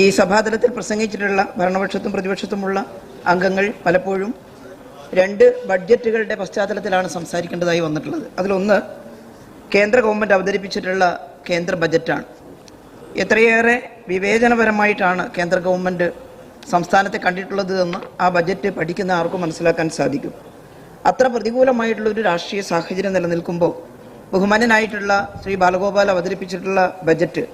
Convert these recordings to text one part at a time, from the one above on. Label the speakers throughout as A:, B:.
A: ഈ സഭാതലത്തിൽ പ്രസംഗിച്ചിട്ടുള്ള ഭരണപക്ഷത്തും പ്രതിപക്ഷത്തുമുള്ള അംഗങ്ങൾ പലപ്പോഴും രണ്ട് ബഡ്ജറ്റുകളുടെ പശ്ചാത്തലത്തിലാണ് സംസാരിക്കേണ്ടതായി വന്നിട്ടുള്ളത്. അതിലൊന്ന് കേന്ദ്ര ഗവൺമെന്റ് അവതരിപ്പിച്ചിട്ടുള്ള കേന്ദ്ര ബജറ്റാണ്. എത്രയേറെ വിവേചനപരമായിട്ടാണ് കേന്ദ്ര ഗവൺമെന്റ് സംസ്ഥാനത്തെ കണ്ടിട്ടുള്ളത് എന്ന് ആ ബജറ്റ് പഠിക്കുന്ന ആർക്കും മനസ്സിലാക്കാൻ സാധിക്കും. അത്ര പ്രതികൂലമായിട്ടുള്ള ഒരു രാഷ്ട്രീയ സാഹചര്യം നിലനിൽക്കുമ്പോൾ ബഹുമാനനായിട്ടുള്ള ശ്രീ ബാലഗോപാൽ അവതരിപ്പിച്ചിട്ടുള്ള ബജറ്റ്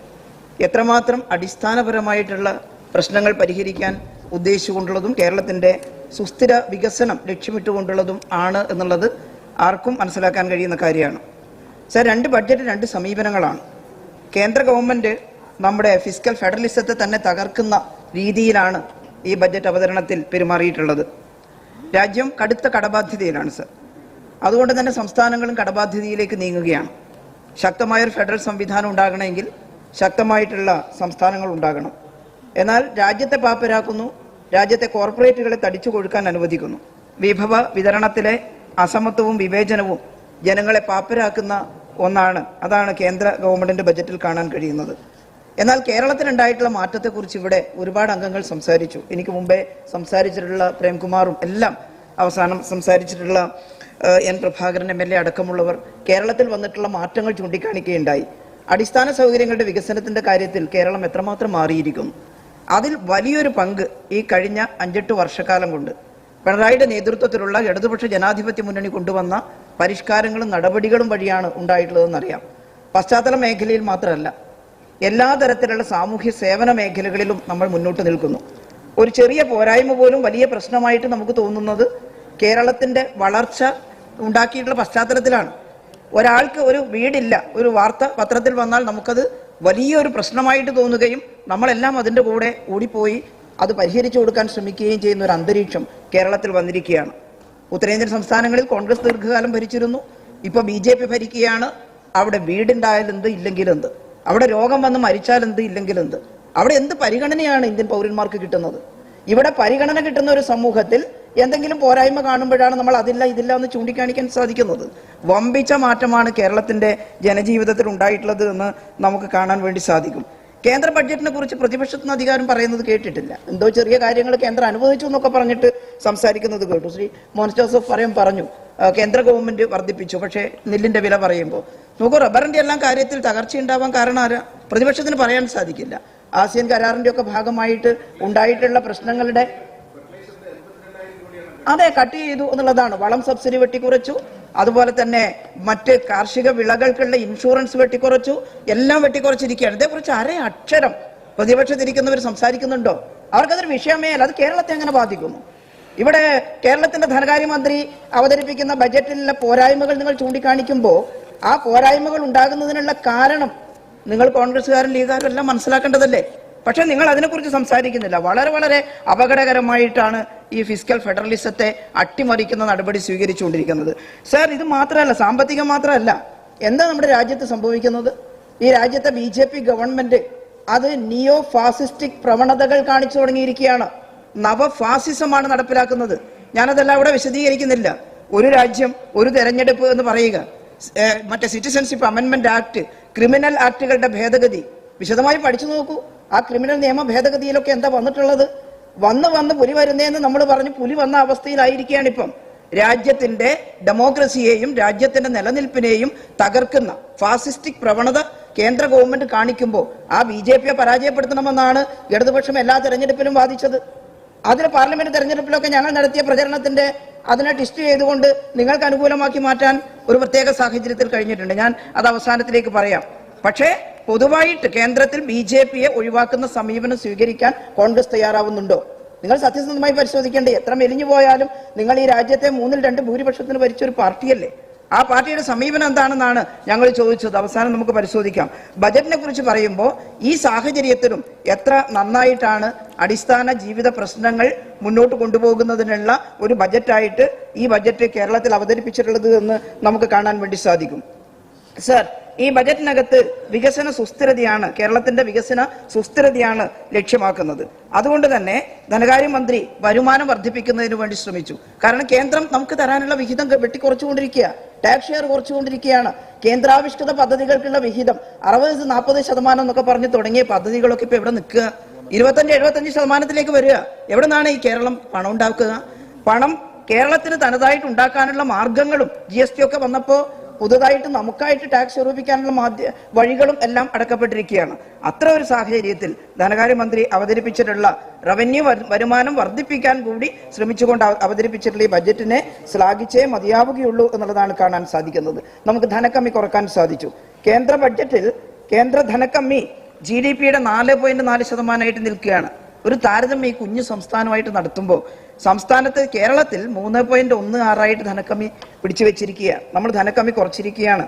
A: എത്രമാത്രം അടിസ്ഥാനപരമായിട്ടുള്ള പ്രശ്നങ്ങൾ പരിഹരിക്കാൻ ഉദ്ദേശിച്ചുകൊണ്ടുള്ളതും കേരളത്തിന്റെ സുസ്ഥിര വികസനം ലക്ഷ്യമിട്ടുകൊണ്ടുള്ളതും ആണ് എന്നുള്ളത് ആർക്കും മനസ്സിലാക്കാൻ കഴിയുന്ന കാര്യമാണ്. സർ രണ്ട് ബഡ്ജറ്റ് രണ്ട് സമീപനങ്ങളാണ്. കേന്ദ്ര ഗവൺമെന്റ് നമ്മുടെ ഫിസിക്കൽ ഫെഡറലിസത്തെ തന്നെ തകർക്കുന്ന രീതിയിലാണ് ഈ ബഡ്ജറ്റ് അവതരണത്തിൽ പെരുമാറിയിട്ടുള്ളത്. രാജ്യം കടുത്ത കടബാധ്യതയിലാണ് സർ. അതുകൊണ്ട് തന്നെ സംസ്ഥാനങ്ങളും കടബാധ്യതയിലേക്ക് നീങ്ങുകയാണ്. ശക്തമായൊരു ഫെഡറൽ സംവിധാനം ഉണ്ടാകണമെങ്കിൽ ശക്തമായിട്ടുള്ള സംസ്ഥാനങ്ങൾ ഉണ്ടാകണം. എന്നാൽ രാജ്യത്തെ പാപ്പരാക്കുന്നു രാജ്യത്തെ കോർപ്പറേറ്റുകളെ തടിച്ചു കൊഴുക്കാൻ അനുവദിക്കുന്നു. വിഭവ വിതരണത്തിലെ അസമത്വവും വിവേചനവും ജനങ്ങളെ പാപ്പരാക്കുന്ന ഒന്നാണ്. അതാണ് കേന്ദ്ര ഗവൺമെന്റിന്റെ ബജറ്റിൽ കാണാൻ കഴിയുന്നത്. എന്നാൽ കേരളത്തിലുണ്ടായിട്ടുള്ള മാറ്റത്തെക്കുറിച്ച് ഇവിടെ ഒരുപാട് അംഗങ്ങൾ സംസാരിച്ചു. എനിക്ക് മുമ്പേ സംസാരിച്ചിട്ടുള്ള പ്രേംകുമാറും എല്ലാം അവസാനം സംസാരിച്ചിട്ടുള്ള N Prabhakaran M L A അടക്കമുള്ളവർ കേരളത്തിൽ വന്നിട്ടുള്ള മാറ്റങ്ങൾ ചൂണ്ടിക്കാണിക്കുകയുണ്ടായി. അടിസ്ഥാന സൗകര്യങ്ങളുടെ വികസനത്തിന്റെ കാര്യത്തിൽ കേരളം എത്രമാത്രം മാറിയിരിക്കുന്നു അതിൽ വലിയൊരു പങ്ക് ഈ കഴിഞ്ഞ അഞ്ചെട്ട് വർഷക്കാലം കൊണ്ട് പിണറായിയുടെ നേതൃത്വത്തിലുള്ള ഇടതുപക്ഷ ജനാധിപത്യ മുന്നണി കൊണ്ടുവന്ന പരിഷ്കാരങ്ങളും നടപടികളും വഴിയാണ് ഉണ്ടായിട്ടുള്ളതെന്നറിയാം. പശ്ചാത്തല മേഖലയിൽ മാത്രമല്ല എല്ലാ തരത്തിലുള്ള സാമൂഹ്യ സേവന മേഖലകളിലും നമ്മൾ മുന്നോട്ട് നിൽക്കുന്നു. ഒരു ചെറിയ പോരായ്മ പോലും വലിയ പ്രശ്നമായിട്ട് നമുക്ക് തോന്നുന്നത് കേരളത്തിന്റെ വളർച്ച ഉണ്ടാക്കിയിട്ടുള്ള പശ്ചാത്തലത്തിലാണ്. ഒരാൾക്ക് ഒരു വീടില്ല ഒരു വാർത്ത പത്രത്തിൽ വന്നാൽ നമുക്കത് വലിയൊരു പ്രശ്നമായിട്ട് തോന്നുകയും നമ്മളെല്ലാം അതിന്റെ കൂടെ ഓടിപ്പോയി അത് പരിഹരിച്ചു കൊടുക്കാൻ ശ്രമിക്കുകയും ചെയ്യുന്ന ഒരു അന്തരീക്ഷം കേരളത്തിൽ വന്നിരിക്കുകയാണ്. ഉത്തരേന്ത്യൻ സംസ്ഥാനങ്ങളിൽ കോൺഗ്രസ് ദീർഘകാലം ഭരിച്ചിരുന്നു ഇപ്പൊ ബി ജെ പി ഭരിക്കുകയാണ് അവിടെ വീടുണ്ടായാലെന്ത് ഇല്ലെങ്കിലെന്ത് അവിടെ രോഗം വന്ന് മരിച്ചാലെന്ത് ഇല്ലെങ്കിലെന്ത് അവിടെ എന്ത് പരിഗണനയാണ് ഇന്ത്യൻ പൗരന്മാർക്ക് കിട്ടുന്നത്? ഇവിടെ പരിഗണന കിട്ടുന്ന ഒരു സമൂഹത്തിൽ എന്തെങ്കിലും പോരായ്മ കാണുമ്പോഴാണ് നമ്മൾ അതില്ല ഇതില്ല എന്ന് ചൂണ്ടിക്കാണിക്കാൻ സാധിക്കുന്നത്. വമ്പിച്ച മാറ്റമാണ് കേരളത്തിന്റെ ജനജീവിതത്തിൽ ഉണ്ടായിട്ടുള്ളത് എന്ന് നമുക്ക് കാണാൻ വേണ്ടി സാധിക്കും. കേന്ദ്ര ബഡ്ജറ്റിനെ കുറിച്ച് പ്രതിപക്ഷത്തിന് അധികാരം പറയുന്നത് കേട്ടിട്ടില്ല. എന്തോ ചെറിയ കാര്യങ്ങൾ കേന്ദ്രം അനുവദിച്ചു എന്നൊക്കെ പറഞ്ഞിട്ട് സംസാരിക്കുന്നത് കേട്ടു. ശ്രീ മോൻസ് ജോസഫ് പറയും പറഞ്ഞു കേന്ദ്ര ഗവൺമെന്റ് വർദ്ധിപ്പിച്ചു പക്ഷേ നെല്ലിന്റെ വില പറയുമ്പോൾ നമുക്ക് റബ്ബറിന്റെ എല്ലാം കാര്യത്തിൽ തകർച്ച ഉണ്ടാവാൻ കാരണം ആരാ? പ്രതിപക്ഷത്തിന് പറയാൻ സാധിക്കില്ല. ആസിയൻ കരാറിന്റെ ഒക്കെ ഭാഗമായിട്ട് ഉണ്ടായിട്ടുള്ള പ്രശ്നങ്ങളുടെ അതെ കട്ട് ചെയ്തു എന്നുള്ളതാണ്. വളം സബ്സിഡി വെട്ടിക്കുറച്ചു അതുപോലെ തന്നെ മറ്റ് കാർഷിക വിളകൾക്കുള്ള ഇൻഷുറൻസ് വെട്ടിക്കുറച്ചു എല്ലാം വെട്ടിക്കുറച്ചിരിക്കുകയാണ് ഇതേക്കുറിച്ച് അര അക്ഷരം പ്രതിപക്ഷത്തിരിക്കുന്നവർ സംസാരിക്കുന്നുണ്ടോ? അവർക്കതൊരു വിഷയമേ അല്ല. അത് കേരളത്തെ എങ്ങനെ ബാധിക്കുന്നു. ഇവിടെ കേരളത്തിന്റെ ധനകാര്യമന്ത്രി അവതരിപ്പിക്കുന്ന ബജറ്റിലെ പോരായ്മകൾ നിങ്ങൾ ചൂണ്ടിക്കാണിക്കുമ്പോൾ ആ പോരായ്മകൾ ഉണ്ടാകുന്നതിനുള്ള കാരണം നിങ്ങൾ കോൺഗ്രസ്സുകാരൻ ലീഗുകാരും എല്ലാം മനസ്സിലാക്കേണ്ടതല്ലേ? പക്ഷെ നിങ്ങൾ അതിനെക്കുറിച്ച് സംസാരിക്കുന്നില്ല. വളരെ വളരെ അപകടകരമായിട്ടാണ് ഈ ഫിസിക്കൽ ഫെഡറലിസത്തെ അട്ടിമറിക്കുന്ന നടപടി സ്വീകരിച്ചുകൊണ്ടിരിക്കുന്നത്. സാർ ഇത് മാത്രമല്ല സാമ്പത്തികം മാത്രമല്ല. എന്താ നമ്മുടെ രാജ്യത്ത് സംഭവിക്കുന്നത്? ഈ രാജ്യത്തെ ബി ജെ പി ഗവൺമെന്റ് അത് നിയോ ഫാസിസ്റ്റിക് പ്രവണതകൾ കാണിച്ചു തുടങ്ങിയിരിക്കുകയാണ്. നവ ഫാസിസമാണ് നടപ്പിലാക്കുന്നത്. ഞാനതെല്ലാം ഇവിടെ വിശദീകരിക്കുന്നില്ല. ഒരു രാജ്യം ഒരു തെരഞ്ഞെടുപ്പ് എന്ന് പറയുക. മറ്റേ സിറ്റിസൺഷിപ്പ് അമെന്റ്മെന്റ് ആക്ട് ക്രിമിനൽ ആക്ടുകളുടെ ഭേദഗതി. വിശദമായി പഠിച്ചു നോക്കൂ. ആ ക്രിമിനൽ നിയമ ഭേദഗതിയിലൊക്കെ എന്താ വന്നിട്ടുള്ളത്? വന്ന് വന്ന് പുലി വരുന്നേന്ന് നമ്മൾ പറഞ്ഞ് പുലി വന്ന അവസ്ഥയിലായിരിക്കുകയാണ് ഇപ്പം രാജ്യത്തിന്റെ ഡെമോക്രസിയെയും രാജ്യത്തിന്റെ നിലനിൽപ്പിനെയും തകർക്കുന്ന ഫാസിസ്റ്റിക് പ്രവണത കേന്ദ്ര ഗവൺമെന്റ് കാണിക്കുമ്പോൾ ആ ബി ജെ പിയെ പരാജയപ്പെടുത്തണമെന്നാണ് ഇടതുപക്ഷം എല്ലാ തെരഞ്ഞെടുപ്പിലും വാദിച്ചത്. അതിന് പാർലമെന്റ് തെരഞ്ഞെടുപ്പിലൊക്കെ ഞങ്ങൾ നടത്തിയ പ്രചരണത്തിന്റെ അതിനെ ടിസ്റ്റ് ചെയ്തുകൊണ്ട് നിങ്ങൾക്ക് അനുകൂലമാക്കി മാറ്റാൻ ഒരു പ്രത്യേക സാഹചര്യത്തിൽ കഴിഞ്ഞിട്ടുണ്ട്. ഞാൻ അത് അവസാനത്തിലേക്ക് പറയാം. പക്ഷേ പൊതുവായിട്ട് കേന്ദ്രത്തിൽ ബി ജെ പിയെ ഒഴിവാക്കുന്ന സമീപനം സ്വീകരിക്കാൻ കോൺഗ്രസ് തയ്യാറാവുന്നുണ്ടോ? നിങ്ങൾ സത്യസന്ധമായി പരിശോധിക്കേണ്ടേ? എത്ര മെലിഞ്ഞു പോയാലും നിങ്ങൾ ഈ രാജ്യത്തെ മൂന്നിൽ രണ്ട് ഭൂരിപക്ഷത്തിന് ഭരിച്ച ഒരു പാർട്ടിയല്ലേ? ആ പാർട്ടിയുടെ സമീപനം എന്താണെന്നാണ് ഞങ്ങൾ ചോദിച്ചത്. അവസാനം നമുക്ക് പരിശോധിക്കാം. ബജറ്റിനെ കുറിച്ച് പറയുമ്പോൾ ഈ സാഹചര്യത്തിലും എത്ര നന്നായിട്ടാണ് അടിസ്ഥാന ജീവിത പ്രശ്നങ്ങൾ മുന്നോട്ട് കൊണ്ടുപോകുന്നതിനുള്ള ഒരു ബജറ്റായിട്ട് ഈ ബജറ്റ് കേരളത്തിൽ അവതരിപ്പിച്ചിട്ടുള്ളത് എന്ന് നമുക്ക് കാണാൻ വേണ്ടി സാധിക്കും. സർ ഈ ബജറ്റിനകത്ത് വികസന സുസ്ഥിരതയാണ് കേരളത്തിന്റെ വികസന സുസ്ഥിരതയാണ് ലക്ഷ്യമാക്കുന്നത്. അതുകൊണ്ട് തന്നെ ധനകാര്യമന്ത്രി വരുമാനം വർദ്ധിപ്പിക്കുന്നതിന് വേണ്ടി ശ്രമിച്ചു. കാരണം കേന്ദ്രം നമുക്ക് തരാനുള്ള വിഹിതം വെട്ടിക്കുറച്ചുകൊണ്ടിരിക്കുക ടാക്സ് ഷെയർ കുറച്ചുകൊണ്ടിരിക്കുകയാണ്. കേന്ദ്രാവിഷ്കൃത പദ്ധതികൾക്കുള്ള വിഹിതം അറുപത് നാൽപ്പത് ശതമാനം എന്നൊക്കെ പറഞ്ഞ് തുടങ്ങിയ പദ്ധതികളൊക്കെ ഇപ്പൊ എവിടെ നിൽക്കുക? ഇരുപത്തഞ്ച് എഴുപത്തഞ്ച് ശതമാനത്തിലേക്ക് വരിക. എവിടെ നിന്നാണ് ഈ കേരളം പണം ഉണ്ടാക്കുക? പണം കേരളത്തിന് തനതായിട്ട് ഉണ്ടാക്കാനുള്ള മാർഗങ്ങളും ജി എസ് ടി ഒക്കെ വന്നപ്പോൾ പുതുതായിട്ട് നമുക്കായിട്ട് ടാക്സ് സ്വരൂപിക്കാനുള്ള മാധ്യ വഴികളും എല്ലാം അടക്കപ്പെട്ടിരിക്കുകയാണ്. അത്ര ഒരു സാഹചര്യത്തിൽ ധനകാര്യമന്ത്രി അവതരിപ്പിച്ചിട്ടുള്ള റവന്യൂ വരുമാനം വർദ്ധിപ്പിക്കാൻ കൂടി ശ്രമിച്ചുകൊണ്ട് അവതരിപ്പിച്ചിട്ടുള്ള ഈ ബജറ്റിനെ ശ്ലാഘിച്ചേ മതിയാവുകയുള്ളൂ എന്നുള്ളതാണ് കാണാൻ സാധിക്കുന്നത്. നമുക്ക് ധനക്കമ്മി കുറയ്ക്കാൻ സാധിച്ചു. കേന്ദ്ര ബഡ്ജറ്റിൽ കേന്ദ്ര ധനക്കമ്മി ജി ഡി പിയുടെ നാല് പോയിന്റ് നാല് ശതമാനമായിട്ട് നിൽക്കുകയാണ്. ഒരു താരതമ്യം ഈ കുഞ്ഞു സംസ്ഥാനമായിട്ട് നടത്തുമ്പോൾ സംസ്ഥാനത്ത് കേരളത്തിൽ മൂന്ന് പോയിന്റ് ഒന്ന് ആറായിട്ട് ധനക്കമ്മി പിടിച്ചു വെച്ചിരിക്കുകയാണ് നമ്മൾ ധനക്കമ്മി കുറച്ചിരിക്കുകയാണ്.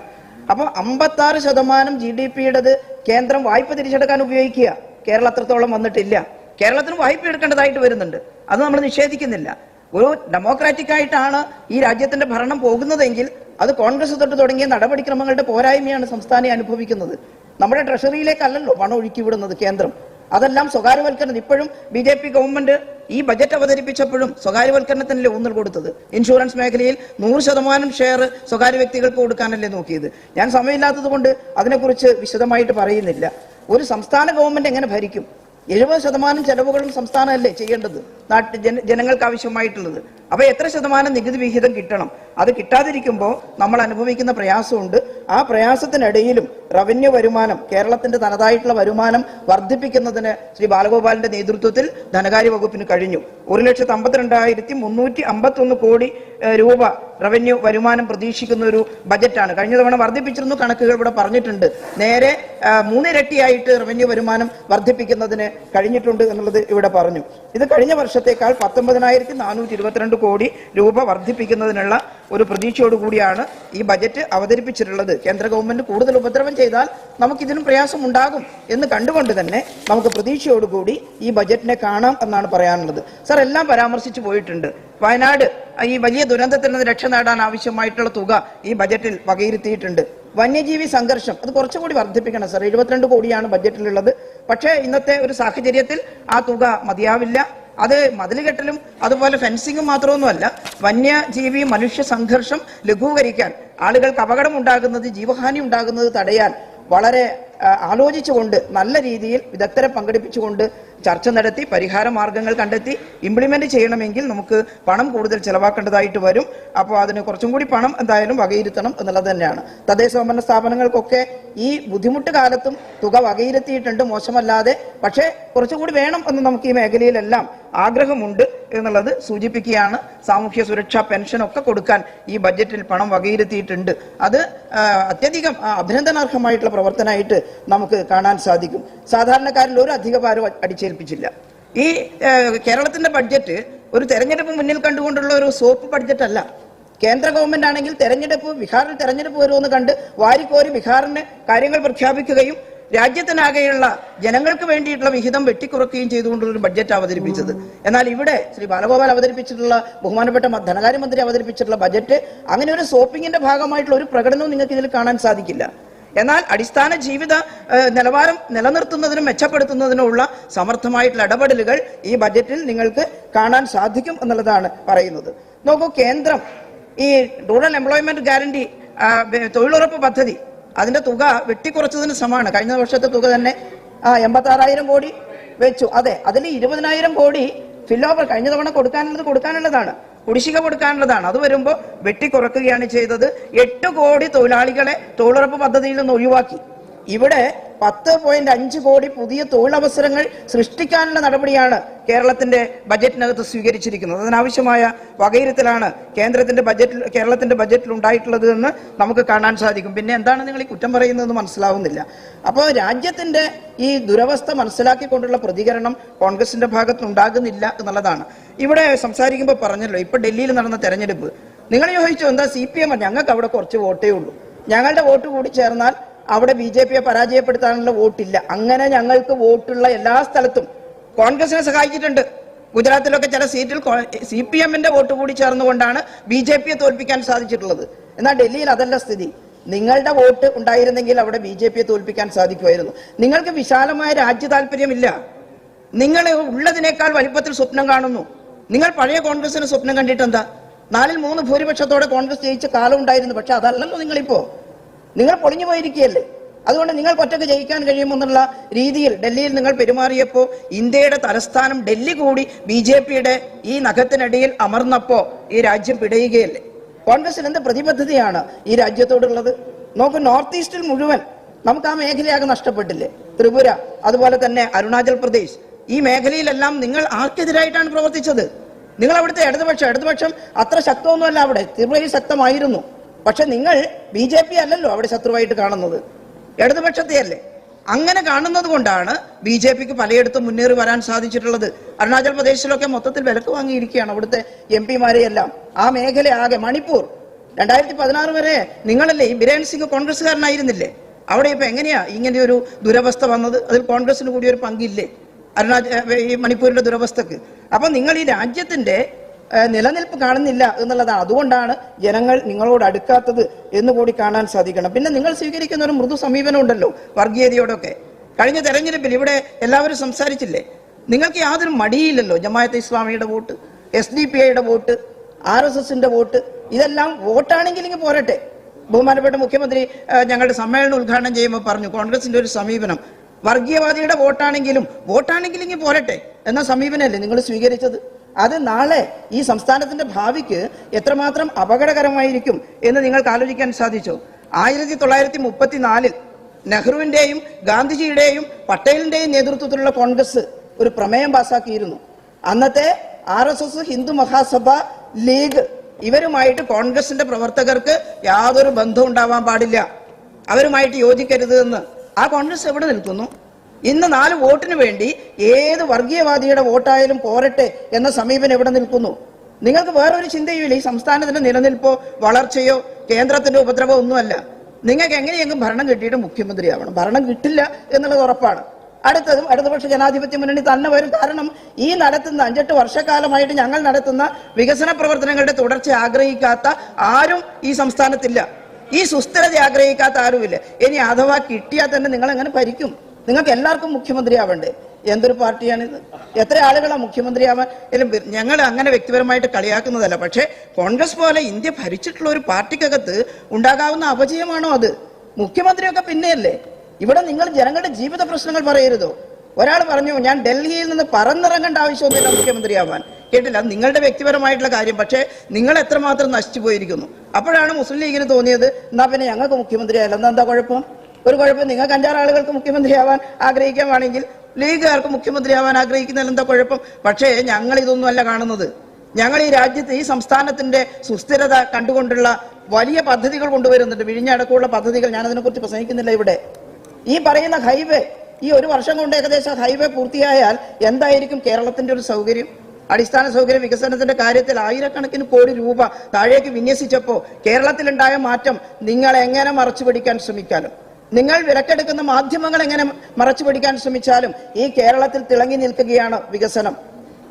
A: അപ്പോൾ അമ്പത്താറ് ശതമാനം ജി ഡി പിയുടേത് കേന്ദ്രം വായ്പ തിരിച്ചെടുക്കാൻ ഉപയോഗിക്കുക. കേരളം അത്രത്തോളം വന്നിട്ടില്ല. കേരളത്തിന് വായ്പ എടുക്കേണ്ടതായിട്ട് വരുന്നുണ്ട്. അത് നമ്മൾ നിഷേധിക്കുന്നില്ല. ഒരു ഡെമോക്രാറ്റിക് ആയിട്ടാണ് ഈ രാജ്യത്തിന്റെ ഭരണം പോകുന്നതെങ്കിൽ അത് കോൺഗ്രസ് തൊട്ട് തുടങ്ങിയ നടപടിക്രമങ്ങളുടെ പോരായ്മയാണ് സംസ്ഥാനം അനുഭവിക്കുന്നത്. നമ്മുടെ ട്രഷറിയിലേക്കല്ലല്ലോ പണം ഒഴുക്കി വിടുന്നത് കേന്ദ്രം. അതെല്ലാം സ്വകാര്യവൽക്കരണം. ഇപ്പോഴും ബി ജെ പി ഗവൺമെന്റ് ഈ ബജറ്റ് അവതരിപ്പിച്ചപ്പോഴും സ്വകാര്യവൽക്കരണത്തിനല്ലേ ഊന്നൽ കൊടുത്തത്? ഇൻഷുറൻസ് മേഖലയിൽ നൂറ് ശതമാനം ഷെയർ സ്വകാര്യ വ്യക്തികൾക്ക് കൊടുക്കാനല്ലേ നോക്കിയത്? ഞാൻ സമയമില്ലാത്തത് കൊണ്ട് അതിനെക്കുറിച്ച് വിശദമായിട്ട് പറയുന്നില്ല. ഒരു സംസ്ഥാന ഗവൺമെന്റ് എങ്ങനെ ഭരിക്കും? എഴുപത് ശതമാനം ചെലവുകളും സംസ്ഥാനമല്ലേ ചെയ്യേണ്ടത്? നാട്ടിൽ ജനങ്ങൾക്ക് ആവശ്യമായിട്ടുള്ളത്. അപ്പൊ എത്ര ശതമാനം നികുതി വിഹിതം കിട്ടണം? അത് കിട്ടാതിരിക്കുമ്പോൾ നമ്മൾ അനുഭവിക്കുന്ന പ്രയാസമുണ്ട്. ആ പ്രയാസത്തിനിടയിലും റവന്യൂ വരുമാനം കേരളത്തിന്റെ തനതായിട്ടുള്ള വരുമാനം വർദ്ധിപ്പിക്കുന്നതിന് ശ്രീ ബാലഗോപാലിന്റെ നേതൃത്വത്തിൽ ധനകാര്യ വകുപ്പിന് കഴിഞ്ഞു. ഒരു ലക്ഷത്തി അമ്പത്തിരണ്ടായിരത്തി മുന്നൂറ്റി അമ്പത്തി ഒന്ന് കോടി രൂപ റവന്യൂ വരുമാനം പ്രതീക്ഷിക്കുന്ന ഒരു ബജറ്റാണ്. കഴിഞ്ഞ തവണ വർദ്ധിപ്പിച്ചിരുന്നു കണക്കുകൾ ഇവിടെ പറഞ്ഞിട്ടുണ്ട്. നേരെ മൂന്നിരട്ടിയായിട്ട് റവന്യൂ വരുമാനം വർദ്ധിപ്പിക്കുന്നതിന് കഴിഞ്ഞിട്ടുണ്ട് എന്നുള്ളത് ഇവിടെ പറഞ്ഞു. ഇത് കഴിഞ്ഞ വർഷത്തേക്കാൾ പത്തൊമ്പതിനായിരത്തി നാനൂറ്റി ഇരുപത്തിരണ്ട് കോടി രൂപ വർദ്ധിപ്പിക്കുന്നതിനുള്ള ഒരു പ്രതീക്ഷയോടുകൂടിയാണ് ഈ ബജറ്റ് അവതരിപ്പിച്ചിട്ടുള്ളത്. കേന്ദ്ര ഗവൺമെന്റ് കൂടുതൽ ഉപദ്രവം ചെയ്താൽ നമുക്കിതിനും പ്രയാസം ഉണ്ടാകും എന്ന് കണ്ടുകൊണ്ട് തന്നെ നമുക്ക് പ്രതീക്ഷയോടുകൂടി ഈ ബജറ്റിനെ കാണാം എന്നാണ് പറയാനുള്ളത്. സാർ എല്ലാം പരാമർശിച്ചു പോയിട്ടുണ്ട്. വയനാട് ഈ വലിയ ദുരന്തത്തിൽ നിന്ന് രക്ഷ നേടാൻ ആവശ്യമായിട്ടുള്ള തുക ഈ ബജറ്റിൽ വകയിരുത്തിയിട്ടുണ്ട്. വന്യജീവി സംഘർഷം അത് കുറച്ചുകൂടി വർദ്ധിപ്പിക്കണം സാർ. എഴുപത്തിരണ്ട് കോടിയാണ് ബജറ്റിലുള്ളത്. പക്ഷേ ഇന്നത്തെ ഒരു സാഹചര്യത്തിൽ ആ തുക മതിയാവില്ല. അത് മതിൽ കെട്ടലും അതുപോലെ ഫെൻസിങ്ങും മാത്രമൊന്നുമല്ല വന്യജീവി മനുഷ്യ സംഘർഷം ലഘൂകരിക്കാൻ ആളുകൾക്ക് അപകടം ഉണ്ടാകുന്നത് ജീവഹാനി ഉണ്ടാകുന്നത് തടയാൻ വളരെ ആലോചിച്ചുകൊണ്ട് നല്ല രീതിയിൽ വിദഗ്ധരെ പങ്കെടുപ്പിച്ചുകൊണ്ട് ചർച്ച നടത്തി പരിഹാര മാർഗങ്ങൾ കണ്ടെത്തി ഇംപ്ലിമെന്റ് ചെയ്യണമെങ്കിൽ നമുക്ക് പണം കൂടുതൽ ചെലവാക്കേണ്ടതായിട്ട് വരും. അപ്പോൾ അതിന് കുറച്ചും കൂടി പണം എന്തായാലും വകയിരുത്തണം എന്നുള്ളത് തന്നെയാണ്. തദ്ദേശ സ്വയംഭരണ സ്ഥാപനങ്ങൾക്കൊക്കെ ഈ ബുദ്ധിമുട്ട് കാലത്തും തുക വകയിരുത്തിയിട്ടുണ്ട് മോശമല്ലാതെ. പക്ഷേ കുറച്ചും കൂടി വേണം എന്ന് നമുക്ക് ഈ മേഖലയിലെല്ലാം ആഗ്രഹമുണ്ട്. എന്നുള്ളത് സൂചിപ്പിക്കുകയാണ്. സാമൂഹ്യ സുരക്ഷാ പെൻഷൻ ഒക്കെ കൊടുക്കാൻ ഈ ബജറ്റിൽ പണം വകയിരുത്തിയിട്ടുണ്ട്. അത് അത്യധികം അഭിനന്ദനാർഹമായിട്ടുള്ള പ്രവർത്തനമായിട്ട് നമുക്ക് കാണാൻ സാധിക്കും. സാധാരണക്കാരിൽ ഒരു അധിക ഭാരം അടിച്ചേൽപ്പിച്ചില്ല. ഈ കേരളത്തിന്റെ ബഡ്ജറ്റ് ഒരു തെരഞ്ഞെടുപ്പ് മുന്നിൽ കണ്ടുകൊണ്ടുള്ള ഒരു സോപ്പ് ബഡ്ജറ്റ് അല്ല കേന്ദ്ര ഗവൺമെന്റ് ആണെങ്കിൽ തെരഞ്ഞെടുപ്പ് ബീഹാറിൽ തെരഞ്ഞെടുപ്പ് വരുമെന്ന് കണ്ട് വാരിക്കോരി ബീഹാറിന് കാര്യങ്ങൾ പ്രഖ്യാപിക്കുകയും രാജ്യത്തിനാകെയുള്ള ജനങ്ങൾക്ക് വേണ്ടിയിട്ടുള്ള വിഹിതം വെട്ടിക്കുറക്കുകയും ചെയ്തുകൊണ്ടുള്ള ഒരു ബഡ്ജറ്റ് അവതരിപ്പിച്ചത്. എന്നാൽ ഇവിടെ ശ്രീ ബാലഗോപാൽ അവതരിപ്പിച്ചിട്ടുള്ള ബഹുമാനപ്പെട്ട ധനകാര്യമന്ത്രി അവതരിപ്പിച്ചിട്ടുള്ള ബജറ്റ് അങ്ങനെ ഒരു സോപ്പിങ്ങിന്റെ ഭാഗമായിട്ടുള്ള ഒരു പ്രകടനവും നിങ്ങൾക്ക് ഇതിൽ കാണാൻ സാധിക്കില്ല. എന്നാൽ അടിസ്ഥാന ജീവിത നിലവാരം നിലനിർത്തുന്നതിനും മെച്ചപ്പെടുത്തുന്നതിനുമുള്ള സമർത്ഥമായിട്ടുള്ള ഇടപെടലുകൾ ഈ ബജറ്റിൽ നിങ്ങൾക്ക് കാണാൻ സാധിക്കും എന്നുള്ളതാണ് പറയുന്നത്. നോക്കൂ കേന്ദ്രം ഈ റൂറൽ എംപ്ലോയ്മെന്റ് ഗ്യാരണ്ടി തൊഴിലുറപ്പ് പദ്ധതി അതിന്റെ തുക വെട്ടിക്കുറച്ചതിന് സമാണ് കഴിഞ്ഞ വർഷത്തെ തുക തന്നെ ആ എൺപത്തി ആറായിരം കോടി വെച്ചു. അതെ അതിൽ ഇരുപതിനായിരം കോടി ഫില്ലോവർ കഴിഞ്ഞ തവണ കൊടുക്കാനുള്ളത് കൊടുക്കാനുള്ളതാണ്. കുടിശ്ശിക കൊടുക്കാനുള്ളതാണ്. അത് വരുമ്പോൾ വെട്ടിക്കുറക്കുകയാണ് ചെയ്തത്. എട്ട് കോടി തൊഴിലാളികളെ തൊഴിലുറപ്പ് പദ്ധതിയിൽ നിന്ന് ഒഴിവാക്കി. ഇവിടെ പത്ത് പോയിന്റ് അഞ്ച് കോടി പുതിയ തൊഴിലവസരങ്ങൾ സൃഷ്ടിക്കാനുള്ള നടപടിയാണ് കേരളത്തിന്റെ ബജറ്റിനകത്ത് സ്വീകരിച്ചിരിക്കുന്നത്. അതിനാവശ്യമായ വകയിരുത്തലാണ് കേന്ദ്രത്തിന്റെ ബജറ്റിൽ കേരളത്തിന്റെ ബജറ്റിൽ ഉണ്ടായിട്ടുള്ളത് എന്ന് നമുക്ക് കാണാൻ സാധിക്കും. പിന്നെ എന്താണ് നിങ്ങൾ ഈ കുറ്റം പറയുന്നതെന്ന് മനസ്സിലാവുന്നില്ല. അപ്പോൾ രാജ്യത്തിന്റെ ഈ ദുരവസ്ഥ മനസ്സിലാക്കിക്കൊണ്ടുള്ള പ്രതികരണം കോൺഗ്രസിന്റെ ഭാഗത്ത് ഉണ്ടാകുന്നില്ല എന്നുള്ളതാണ്. ഇവിടെ സംസാരിക്കുമ്പോൾ പറഞ്ഞല്ലോ ഇപ്പൊ ഡൽഹിയിൽ നടന്ന തെരഞ്ഞെടുപ്പ്. നിങ്ങൾ ചോദിച്ചു എന്താ സി പി എം? ഞങ്ങൾക്ക് അവിടെ കുറച്ച് വോട്ടേ ഉള്ളൂ. ഞങ്ങളുടെ വോട്ട് കൂടി ചേർന്നാൽ അവിടെ ബി ജെ പിയെ പരാജയപ്പെടുത്താനുള്ള വോട്ടില്ല. അങ്ങനെ ഞങ്ങൾക്ക് വോട്ടുള്ള എല്ലാ സ്ഥലത്തും കോൺഗ്രസിനെ സഹായിച്ചിട്ടുണ്ട്. ഗുജറാത്തിലൊക്കെ ചില സീറ്റിൽ സി പി എമ്മിന്റെ വോട്ട് കൂടി ചേർന്നുകൊണ്ടാണ് ബി ജെ പിയെ തോൽപ്പിക്കാൻ സാധിച്ചിട്ടുള്ളത്. എന്നാൽ ഡൽഹിയിൽ അതല്ല സ്ഥിതി. നിങ്ങളുടെ വോട്ട് ഉണ്ടായിരുന്നെങ്കിൽ അവിടെ ബി ജെ പിയെ തോൽപ്പിക്കാൻ സാധിക്കുമായിരുന്നു. നിങ്ങൾക്ക് വിശാലമായ രാജ്യ താല്പര്യമില്ല നിങ്ങൾ ഉള്ളതിനേക്കാൾ വലിപ്പത്തിൽ സ്വപ്നം കാണുന്നു. നിങ്ങൾ പഴയ കോൺഗ്രസിന് സ്വപ്നം കണ്ടിട്ടെന്താ? നാലിൽ മൂന്ന് ഭൂരിപക്ഷത്തോടെ കോൺഗ്രസ് ജയിച്ച കാലം ഉണ്ടായിരുന്നു. പക്ഷെ അതല്ലല്ലോ നിങ്ങളിപ്പോ. നിങ്ങൾ പൊളിഞ്ഞു പോയിരിക്കുകയല്ലേ? അതുകൊണ്ട് നിങ്ങൾ ഒറ്റയ്ക്ക് ജയിക്കാൻ കഴിയുമെന്നുള്ള രീതിയിൽ ഡൽഹിയിൽ നിങ്ങൾ പെരുമാറിയപ്പോൾ ഇന്ത്യയുടെ തലസ്ഥാനം ഡൽഹി കൂടി ബി ജെ പിയുടെ ഈ നഖത്തിനടിയിൽ അമർന്നപ്പോൾ ഈ രാജ്യം പിടയുകയല്ലേ? കോൺഗ്രസിന് എന്ത് പ്രതിബദ്ധതയാണ് ഈ രാജ്യത്തോടുള്ളത്? നോക്കൂ നോർത്ത് ഈസ്റ്റിൽ മുഴുവൻ നമുക്ക് ആ മേഖലയാകെ നഷ്ടപ്പെട്ടില്ലേ? ത്രിപുര അതുപോലെ തന്നെ അരുണാചൽ പ്രദേശ്. ഈ മേഖലയിലെല്ലാം നിങ്ങൾ ആർക്കെതിരായിട്ടാണ് പ്രവർത്തിച്ചത്? നിങ്ങൾ അവിടുത്തെ ഇടതുപക്ഷം ഇടതുപക്ഷം അത്ര ശക്തമൊന്നുമല്ല അവിടെ. ത്രിപുരയിൽ ശക്തമായിരുന്നു. പക്ഷെ നിങ്ങൾ ബി ജെ പി അല്ലല്ലോ അവിടെ ശത്രുവായിട്ട് കാണുന്നത്. ഇടതുപക്ഷത്തെ അല്ലേ അങ്ങനെ കാണുന്നത് കൊണ്ടാണ് ബി ജെ പിക്ക് പലയിടത്തും മുന്നേറി വരാൻ സാധിച്ചിട്ടുള്ളത്. അരുണാചൽ പ്രദേശിലൊക്കെ മൊത്തത്തിൽ വിലക്ക് വാങ്ങിയിരിക്കുകയാണ് അവിടുത്തെ എം പിമാരെയെല്ലാം. ആ മേഖല ആകെ മണിപ്പൂർ. രണ്ടായിരത്തി പതിനാറ് വരെ നിങ്ങളല്ലേ ഈ ബിരേൻ സിംഗ് കോൺഗ്രസ്സുകാരനായിരുന്നില്ലേ? അവിടെ ഇപ്പൊ എങ്ങനെയാ ഇങ്ങനെ ഒരു ദുരവസ്ഥ വന്നത്? അതിൽ കോൺഗ്രസിന് കൂടി ഒരു പങ്കില്ലേ? അരുണാചൽ ഈ മണിപ്പൂരിന്റെ ദുരവസ്ഥക്ക്. അപ്പൊ നിങ്ങൾ ഈ രാജ്യത്തിന്റെ നിലനിൽപ്പ് കാണുന്നില്ല എന്നുള്ളതാണ്. അതുകൊണ്ടാണ് ജനങ്ങൾ നിങ്ങളോട് അടുക്കാത്തത് എന്ന് കൂടി കാണാൻ സാധിക്കണം. പിന്നെ നിങ്ങൾ സ്വീകരിക്കുന്ന ഒരു മൃദു സമീപനം ഉണ്ടല്ലോ വർഗീയതയോടൊക്കെ. കഴിഞ്ഞ തെരഞ്ഞെടുപ്പിൽ ഇവിടെ എല്ലാവരും സംസാരിച്ചില്ലേ? നിങ്ങൾക്ക് യാതൊരു മടിയില്ലല്ലോ ജമായത്ത് ഇസ്ലാമിയുടെ വോട്ട് എസ് ഡി പി ഐയുടെ വോട്ട് ആർ എസ് എസിന്റെ വോട്ട്? ഇതെല്ലാം വോട്ടാണെങ്കിൽ ഇങ്ങനെ പോരട്ടെ. ബഹുമാനപ്പെട്ട മുഖ്യമന്ത്രി ഞങ്ങളുടെ സമ്മേളനം ഉദ്ഘാടനം ചെയ്യുമ്പോൾ പറഞ്ഞു കോൺഗ്രസിന്റെ ഒരു സമീപനം. വർഗീയവാദിയുടെ വോട്ടാണെങ്കിലും വോട്ടാണെങ്കിലും ഇങ്ങനെ പോരട്ടെ. എന്ന സമീപനമല്ലേ നിങ്ങൾ സ്വീകരിച്ചത്? അത് നാളെ ഈ സംസ്ഥാനത്തിന്റെ ഭാവിക്ക് എത്രമാത്രം അപകടകരമായിരിക്കും എന്ന് നിങ്ങൾക്ക് ആലോചിക്കാൻ സാധിച്ചോ? ആയിരത്തി തൊള്ളായിരത്തി മുപ്പത്തിനാലിൽ നെഹ്റുവിന്റെയും ഗാന്ധിജിയുടെയും പട്ടേലിന്റെയും നേതൃത്വത്തിലുള്ള കോൺഗ്രസ് ഒരു പ്രമേയം പാസാക്കിയിരുന്നു. അന്നത്തെ R S S Hindu Mahasabha League ഇവരുമായിട്ട് കോൺഗ്രസിന്റെ പ്രവർത്തകർക്ക് യാതൊരു ബന്ധവും ഉണ്ടാവാൻ പാടില്ല. അവരുമായിട്ട് യോജിക്കരുത് എന്ന്. ആ കോൺഗ്രസ് എവിടെ നിൽക്കുന്നു? ഇന്ന് നാല് വോട്ടിന് വേണ്ടി ഏത് വർഗീയവാദിയുടെ വോട്ടായാലും പോരട്ടെ എന്ന സമീപനം എവിടെ നിൽക്കുന്നു? നിങ്ങൾക്ക് വേറൊരു ചിന്തയുമില്ല? ഈ സംസ്ഥാനത്തിന്റെ നിലനിൽപ്പോ വളർച്ചയോ കേന്ദ്രത്തിന്റെ ഉപദ്രവോ ഒന്നുമല്ല. നിങ്ങൾക്ക് എങ്ങനെയെങ്കിലും ഭരണം കിട്ടിയിട്ട് മുഖ്യമന്ത്രിയാവണം ഭരണം കിട്ടില്ല എന്നുള്ളത് ഉറപ്പാണ്. അടുത്തതും ഇടതുപക്ഷ ജനാധിപത്യ മുന്നണി തന്നെ വരും. കാരണം ഈ നടത്തുന്ന അഞ്ചെട്ട് വർഷക്കാലമായിട്ട് ഞങ്ങൾ നടത്തുന്ന വികസന പ്രവർത്തനങ്ങളുടെ തുടർച്ച ആഗ്രഹിക്കാത്ത ആരും ഈ സംസ്ഥാനത്തില്ല. ഈ സുസ്ഥിരത ആഗ്രഹിക്കാത്ത ആരുമില്ല. ഇനി അഥവാ കിട്ടിയാൽ തന്നെ നിങ്ങൾ എങ്ങനെ ഭരിക്കും? നിങ്ങൾക്ക് എല്ലാവർക്കും മുഖ്യമന്ത്രിയാവണ്ടേ? എന്തൊരു പാർട്ടിയാണിത്? എത്ര ആളുകളാണ് മുഖ്യമന്ത്രിയാവാൻ? ഞങ്ങൾ അങ്ങനെ വ്യക്തിപരമായിട്ട് കളിയാക്കുന്നതല്ല. പക്ഷേ കോൺഗ്രസ് പോലെ ഇന്ത്യ ഭരിച്ചിട്ടുള്ള ഒരു പാർട്ടിക്കകത്ത് ഉണ്ടാകാവുന്ന അപജയമാണോ അത്? മുഖ്യമന്ത്രിയൊക്കെ പിന്നെയല്ലേ? ഇവിടെ നിങ്ങൾ ജനങ്ങളുടെ ജീവിത പ്രശ്നങ്ങൾ പറയരുതോ? ഒരാൾ പറഞ്ഞു ഞാൻ ഡൽഹിയിൽ നിന്ന് പറന്നിറങ്ങേണ്ട ആവശ്യമൊന്നുമില്ല മുഖ്യമന്ത്രിയാവാൻ. കേട്ടില്ല? നിങ്ങളുടെ വ്യക്തിപരമായിട്ടുള്ള കാര്യം. പക്ഷേ നിങ്ങൾ എത്രമാത്രം നശിച്ചു പോയിരിക്കുന്നു? അപ്പോഴാണ് മുസ്ലിം ലീഗിന് തോന്നിയത് എന്നാ പിന്നെ ഞങ്ങൾക്ക് മുഖ്യമന്ത്രിയായാലും? എന്നാ എന്താ കുഴപ്പം? ഒരു കുഴപ്പം. നിങ്ങൾക്ക് അഞ്ചാറ് ആളുകൾക്ക് മുഖ്യമന്ത്രിയാവാൻ ആഗ്രഹിക്കുകയാണെങ്കിൽ ലീഗുകാർക്ക് മുഖ്യമന്ത്രിയാവാൻ ആഗ്രഹിക്കുന്നതിൽ എന്താ കുഴപ്പം? പക്ഷേ ഞങ്ങൾ ഇതൊന്നും അല്ല കാണുന്നത്. ഞങ്ങൾ ഈ രാജ്യത്ത് ഈ സംസ്ഥാനത്തിന്റെ സുസ്ഥിരത കണ്ടുകൊണ്ടുള്ള വലിയ പദ്ധതികൾ കൊണ്ടുവരുന്നുണ്ട്. വിഴിഞ്ഞടക്കമുള്ള പദ്ധതികൾ. ഞാൻ അതിനെക്കുറിച്ച് പ്രസംഗിക്കുന്നില്ല ഇവിടെ. ഈ പറയുന്ന ഹൈവേ ഈ ഒരു വർഷം കൊണ്ട് ഏകദേശം ഹൈവേ പൂർത്തിയായാൽ എന്തായിരിക്കും കേരളത്തിന്റെ ഒരു സൗകര്യം? അടിസ്ഥാന സൗകര്യ വികസനത്തിന്റെ കാര്യത്തിൽ ആയിരക്കണക്കിന് കോടി രൂപ താഴേക്ക് വിന്യസിച്ചപ്പോൾ കേരളത്തിലുണ്ടായ മാറ്റം നിങ്ങൾ എങ്ങനെ മറച്ചു പിടിക്കാൻ ശ്രമിക്കാനും നിങ്ങൾ വിലക്കെടുക്കുന്ന മാധ്യമങ്ങൾ എങ്ങനെ മറച്ചു പിടിക്കാൻ ശ്രമിച്ചാലും ഈ കേരളത്തിൽ തിളങ്ങി നിൽക്കുകയാണ് വികസനം.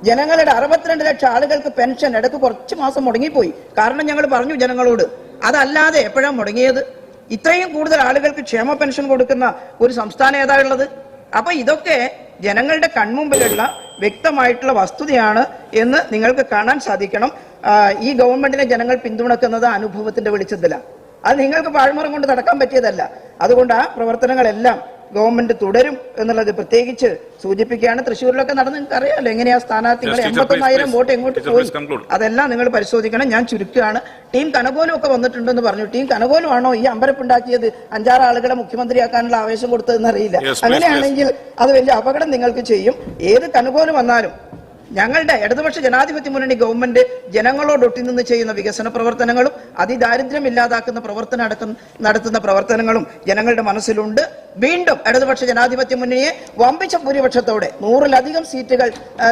A: ജനങ്ങളുടെ അറുപത്തിരണ്ട് ലക്ഷം ആളുകൾക്ക് പെൻഷൻ ഇടയ്ക്ക് കുറച്ച് മാസം മുടങ്ങിപ്പോയി. കാരണം ഞങ്ങൾ പറഞ്ഞു ജനങ്ങളോട് അതല്ലാതെ എപ്പോഴാണ് മുടങ്ങിയത്? ഇത്രയും കൂടുതൽ ആളുകൾക്ക് ക്ഷേമ പെൻഷൻ കൊടുക്കുന്ന ഒരു സംസ്ഥാനം ഏതാ ഉള്ളത്? അപ്പൊ ഇതൊക്കെ ജനങ്ങളുടെ കൺമുമ്പിലുള്ള വ്യക്തമായിട്ടുള്ള വസ്തുതയാണ് എന്ന് നിങ്ങൾക്ക് കാണാൻ സാധിക്കണം. ഈ ഗവൺമെന്റിനെ ജനങ്ങൾ പിന്തുണക്കുന്നത് അനുഭവത്തിന്റെ വെളിച്ചത്തിലാണ് അത് നിങ്ങൾക്ക് പാഴ്മറം കൊണ്ട് നടക്കാൻ പറ്റിയതല്ല. അതുകൊണ്ട് ആ പ്രവർത്തനങ്ങളെല്ലാം ഗവൺമെന്റ് തുടരും എന്നുള്ളത് പ്രത്യേകിച്ച് സൂചിപ്പിക്കുകയാണ്. തൃശ്ശൂരിലൊക്കെ നടന്ന് നിങ്ങൾക്ക് അറിയാമല്ലോ എങ്ങനെയാ സ്ഥാനാർത്ഥികൾ എൺപത്തൊന്നായിരം വോട്ട് എങ്ങോട്ട് പോയി? അതെല്ലാം നിങ്ങൾ പരിശോധിക്കണം. ഞാൻ ചുരുക്കുകയാണ്. ടീം കനകോലും ഒക്കെ വന്നിട്ടുണ്ടെന്ന് പറഞ്ഞു. ടീം കനകോലുമാണോ ഈ അമ്പരപ്പുണ്ടാക്കിയത്? അഞ്ചാറ് ആളുകളെ മുഖ്യമന്ത്രിയാക്കാനുള്ള ആവേശം കൊടുത്തതെന്ന് അറിയില്ല അങ്ങനെയാണെങ്കിൽ അത് വലിയ അപകടം നിങ്ങൾക്ക് ചെയ്യും. ഏത് കനകോലും വന്നാലും ഞങ്ങളുടെ ഇടതുപക്ഷ ജനാധിപത്യ മുന്നണി ഗവൺമെന്റ് ജനങ്ങളോട് ഒട്ടിനിന്ന് ചെയ്യുന്ന വികസന പ്രവർത്തനങ്ങളും അതിദാരിദ്ര്യം ഇല്ലാതാക്കുന്ന പ്രവർത്തനം നടത്തുന്ന പ്രവർത്തനങ്ങളും ജനങ്ങളുടെ മനസ്സിലുണ്ട്. വീണ്ടും ഇടതുപക്ഷ ജനാധിപത്യ മുന്നണിയെ വമ്പിച്ച ഭൂരിപക്ഷത്തോടെ നൂറിലധികം സീറ്റുകൾ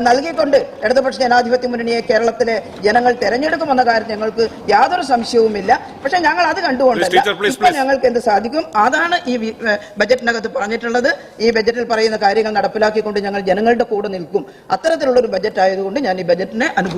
A: നൽകിക്കൊണ്ട് ഇടതുപക്ഷ ജനാധിപത്യ മുന്നണിയെ കേരളത്തിലെ ജനങ്ങൾ തെരഞ്ഞെടുക്കുമെന്ന കാര്യം ഞങ്ങൾക്ക് യാതൊരു സംശയവുമില്ല. പക്ഷെ ഞങ്ങൾ അത് കണ്ടുകൊണ്ടല്ല. ഇപ്പൊ ഞങ്ങൾക്ക് എന്ത് സാധിക്കും? അതാണ് ഈ ബജറ്റിനകത്ത് പറഞ്ഞിട്ടുള്ളത്. ഈ ബജറ്റിൽ പറയുന്ന കാര്യങ്ങൾ നടപ്പിലാക്കിക്കൊണ്ട് ഞങ്ങൾ ജനങ്ങളുടെ കൂടെ നിൽക്കും. അത്തരത്തിലുള്ള ഒരു ബജറ്റ് ആയതുകൊണ്ട് ഞാൻ ഈ ബജറ്റിനെ അനുകൂലിക്കും